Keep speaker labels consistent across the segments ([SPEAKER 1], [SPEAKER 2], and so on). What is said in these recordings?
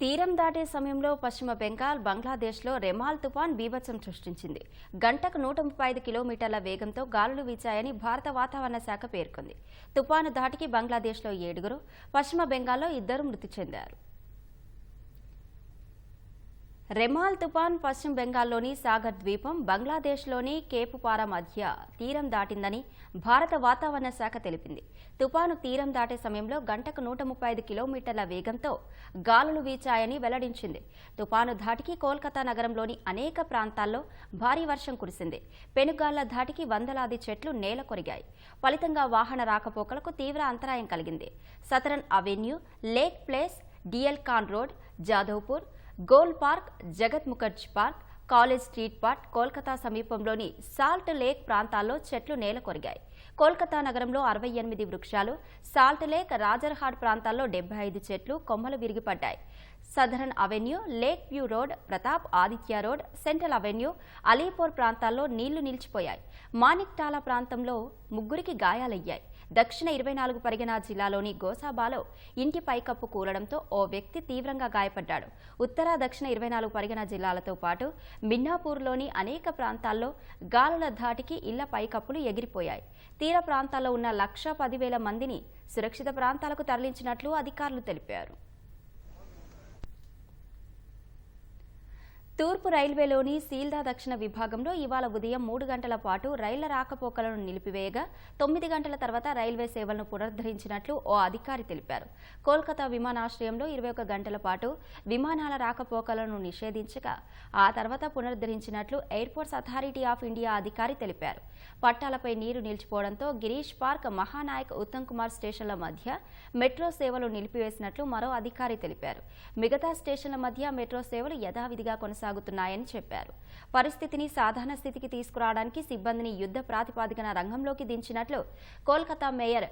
[SPEAKER 1] తీరం దాటే సమయంలో పశ్చిమ బెంగాల్ బంగ్లాదేశ్లో రెమాల్ తుపాన్ బీభత్సం సృష్టించింది. గంటకు నూట ముప్పై ఐదు కిలోమీటర్ల వేగంతో గాలులు వీచాయని భారత వాతావరణ శాఖ పేర్కొంది. తుపాను ధాటికి బంగ్లాదేశ్లో ఏడుగురు పశ్చిమ బెంగాల్లో ఇద్దరు మృతి చెందారు. రెమాల్ తుపాన్ పశ్చిమ బెంగాల్లోని సాగర్ ద్వీపం బంగ్లాదేశ్లోని కేపుపారా మధ్య తీరం దాటిందని భారత వాతావరణ శాఖ తెలిపింది. తుపాను తీరం దాటే సమయంలో గంటకు నూట ముప్పై ఐదు కిలోమీటర్ల వేగంతో గాలులు వీచాయని వెల్లడించింది. తుపాను ధాటికి కోల్కతా నగరంలోని అనేక ప్రాంతాల్లో భారీ వర్షం కురిసింది. పెనుగాళ్ళ ధాటికి వందలాది చెట్లు నేల కొరిగాయి. ఫలితంగా వాహన రాకపోకలకు తీవ్ర అంతరాయం కలిగింది. Southern avenue lake place DL Khan road Jadavpur Gol park Jagat Mukherjee park college street park Kolkata సమీపంలోని సాల్ట్ లేక్ ప్రాంతాల్లో చెట్లు నేల కొరిగాయి. కోల్కతా నగరంలో అరవై ఎనిమిది వృక్షాలు సాల్ట్ లేక్ రాజర్హాట్ ప్రాంతాల్లో డెబ్బై ఐదు చెట్లు కొమ్మలు విరిగిపడ్డాయి. Southern avenue lake view road Pratap Aditya road central avenue Alipore ప్రాంతాల్లో నీళ్ళు నిలిచిపోయాయి. మానిక్టాలా ప్రాంతంలో ముగ్గురికి గాయాలయ్యాయి. దక్షిణ ఇరవై నాలుగు పరిగణ జిల్లాలోని గోసాబాలో ఇంటి పైకప్పు కూలడంతో ఓ వ్యక్తి తీవ్రంగా గాయపడ్డాడు. ఉత్తర దక్షిణ ఇరవై నాలుగు పరిగణ జిల్లాలతో పాటు మిన్నాపూర్లోని అనేక ప్రాంతాల్లో గాలుల ధాటికి ఇళ్ళ పైకప్పులు ఎగిరిపోయాయి. తీర ప్రాంతాల్లో ఉన్న లక్ష పదివేల మందిని సురక్షిత ప్రాంతాలకు తరలించినట్లు అధికారులు తెలిపారు. తూర్పు రైల్వేలోని సీల్దా దక్షిణ విభాగంలో ఇవాళ ఉదయం మూడు గంటల పాటు రైళ్ళ రాకపోకలను నిలిపివేయగా తొమ్మిది గంటల తర్వాత రైల్వే సేవలను పునరుద్ధరించినట్లు ఓ అధికారి తెలిపారు. కోల్కతా విమానాశ్రయంలో ఇరవై ఒక గంటల పాటు విమానాల రాకపోకలను నిషేధించగా ఆ తర్వాత పునరుద్ధరించినట్లు ఎయిర్పోర్ట్స్ అథారిటీ ఆఫ్ ఇండియా అధికారి తెలిపారు. పట్టాలపై నీరు నిలిచిపోవడంతో గిరీష్ పార్క్ మహానాయక్ ఉత్తమ్ కుమార్ స్టేషన్ల మధ్య మెట్రో సేవలు నిలిపివేసినట్లు మరో అధికారి తెలిపారు. మిగతా స్టేషన్ల మధ్య మెట్రో సేవలు యథావిధిగా కొనసాగుతున్నాయని చెప్పారు. పరిస్థితిని సాధారణ స్థితికి తీసుకురావడానికి సిబ్బందిని యుద్ధ ప్రాతిపాదికన రంగంలోకి దించినట్లు కోల్కతా మేయర్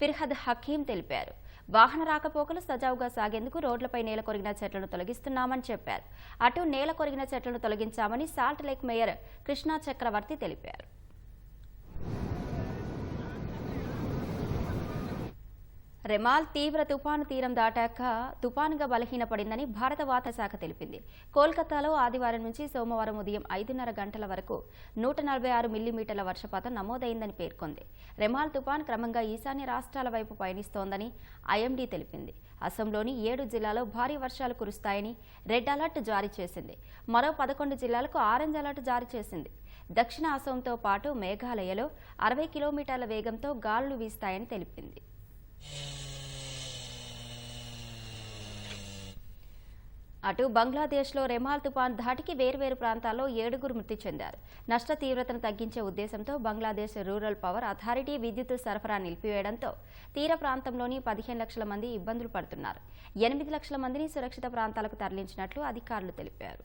[SPEAKER 1] ఫిర్హద్ హకీం తెలిపారు. వాహన రాకపోకలు సజావుగా సాగేందుకు రోడ్లపై నేల కొరిగిన చెట్లను తొలగిస్తున్నామని చెప్పారు. అటు నేల కొరిగిన చెట్లను తొలగించామని salt lake mayor Krishna Chakraborty తెలిపారు. రెమాల్ తీవ్ర తుపాను తీరం దాటాక తుపానుగా బలహీనపడిందని భారత వాతావరణ శాఖ తెలిపింది. కోల్కతాలో ఆదివారం నుంచి సోమవారం ఉదయం ఐదున్నర గంటల వరకు నూట నలభై ఆరు మిల్లీమీటర్ల వర్షపాతం నమోదైందని పేర్కొంది. రెమాల్ తుపాన్ క్రమంగా ఈశాన్య రాష్ట్రాల వైపు పయనిస్తోందని ఐఎండీ తెలిపింది. అసోంలోని ఏడు జిల్లాలో భారీ వర్షాలు కురుస్తాయని రెడ్ అలర్ట్ జారీ చేసింది. మరో పదకొండు జిల్లాలకు ఆరెంజ్ అలర్ట్ జారీ చేసింది. దక్షిణ అసోంతో పాటు మేఘాలయలో అరవై కిలోమీటర్ల వేగంతో గాలులు వీస్తాయని తెలిపింది. అటు బంగ్లాదేశ్లో రెమాల్ తుపాన్ ధాటికి వేర్వేరు ప్రాంతాల్లో ఏడుగురు మృతి చెందారు. నష్ట తీవ్రతను తగ్గించే ఉద్దేశంతో బంగ్లాదేశ్ రూరల్ పవర్ అథారిటీ విద్యుత్ సరఫరా నిలిపివేయడంతో తీర ప్రాంతంలోని పదిహేను లక్షల మంది ఇబ్బందులు పడుతున్నారు. ఎనిమిది లక్షల మందిని సురక్షిత ప్రాంతాలకు తరలించినట్లు అధికారులు తెలిపారు.